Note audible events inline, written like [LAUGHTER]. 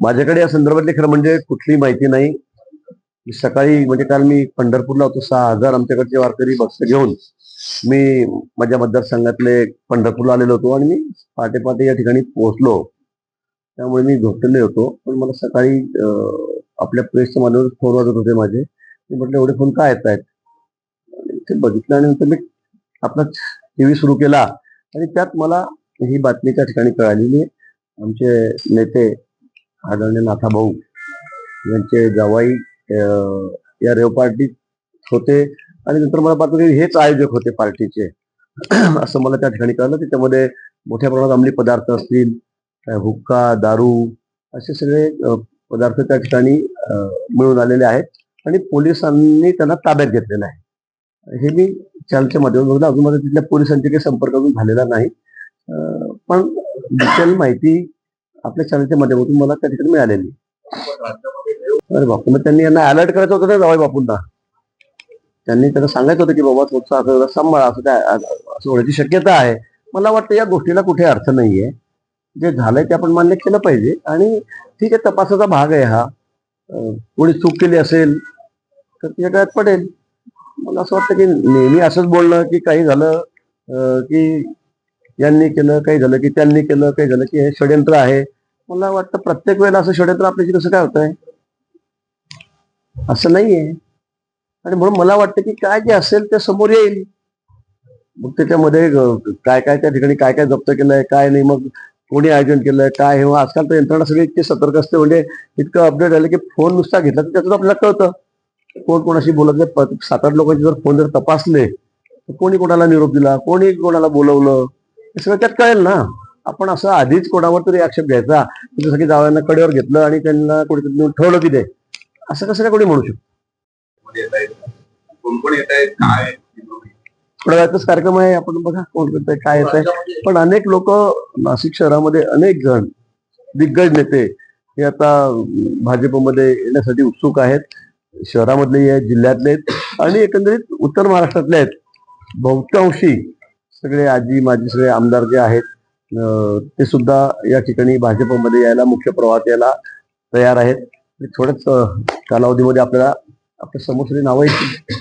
माझ्याकडे या संदर्भातली खरं म्हणजे कुठली माहिती नाही. सकाळी म्हणजे काल मी पंढरपूरला होतो सहा हजार आमच्याकडचे वारकरी भक्त घेऊन मी माझ्या मतदारसंघातले पंढरपूरला आलेलो होतो आणि मी पहाटे पहाटे या ठिकाणी पोहोचलो. त्यामुळे मी झोपलेले होतो. पण मला सकाळी आपल्या प्रेसच्या माध्यमातून फोन वाजत होते माझे. मी म्हटलं एवढे फोन काय येत आहेत? ते बघितलं आणि नंतर मी आपला टीव्ही सुरू केला आणि त्यात मला ही बातमी त्या ठिकाणी कळालेली. आमचे नेते आदरणीय नाथाभाऊ यांचे जावाई या रेव पार्टीत होते आणि नंतर मला पाहतो की हेच आयोजक होते पार्टीचे. [CLEARS THROAT] असं मला त्या ठिकाणी कळलं. त्याच्यामध्ये मोठ्या प्रमाणात अंमली पदार्थ असतील हुक्का दारू असे सगळे पदार्थ त्या ठिकाणी मिळून आलेले आहेत आणि पोलिसांनी त्यांना ताब्यात घेतलेलं आहे. हे मी चॅनलच्या माध्यमातून अजून माझा तिथल्या पोलिसांचे काही संपर्क अजून झालेला नाही. पण डिटेल माहिती आपल्या चॅनलच्या माध्यमातून मला त्या ठिकाणी मिळालेली. अरे बापू मग त्यांनी यांना अलर्ट करायचं होतं ना जावई बापूंना. त्यांनी त्यांना सांगायचं होतं की बाबा तुमचं असं सांभाळा असं काय असं होण्याची शक्यता आहे. मला वाटतं या गोष्टीला कुठे अर्थ नाहीये. जे झालंय ते आपण मान्य केलं पाहिजे. आणि ठीक आहे तपासाचा भाग आहे हा. कोणी चूक केली असेल तर तिच्या काळात पडेल. मला असं वाटतं की नेहमी असंच बोलणं की काही झालं की यांनी केलं काही झालं की त्यांनी केलं काही झालं की हे षडयंत्र आहे. मला वाटतं प्रत्येक वेळेला असं षडयंत्र आपल्याशी कसं काय होतंय? असं नाहीये. आणि म्हणून मला वाटतं की काय जे असेल ते समोर येईल. मग त्याच्यामध्ये काय काय त्या ठिकाणी काय काय जप्त केलंय काय नाही मग कोणी आयोजन केलंय काय हे आजकाल तर यंत्रणा सगळी इतकी सतर्क असते म्हणजे इतकं अपडेट झालं की फोन नुसता घेतला तर त्याच्यात आपल्याला कळतं. कोण कोणाशी बोलत नाही. सात आठ लोकांचे जर फोन जर तपासले तर कोणी कोणाला निरोप दिला कोणी कोणाला बोलवलं हे सगळं त्यात कळेल ना. आपण असं आधीच कोणावर तरी आक्षेप घ्यायचा. जसं की जावयांना कडेवर घेतलं आणि त्यांना कोणी ठेवलं की ते असं कसं काय कोणी म्हणू शकतो? येत आहेत काय थोड्या वेळातच कार्यक्रम आहे आपण बघा कोण करत काय येत आहे पण अनेक लोक नाशिक शहरामध्ये अनेक जण दिग्गज नेते हे आता भाजपमध्ये येण्यासाठी उत्सुक आहेत. शहरामधले आहेत जिल्ह्यातले आहेत आणि एकंदरीत उत्तर महाराष्ट्रातले आहेत. बहुतांशी सगळे आजी माजी सगळे आमदार जे आहेत ते सुद्धा या ठिकाणी भाजपमध्ये यायला मुख्य प्रवाहात यायला तयार आहेत. थोड्याच कालावधीमध्ये आपल्याला आपल्यासमोर नावं येतील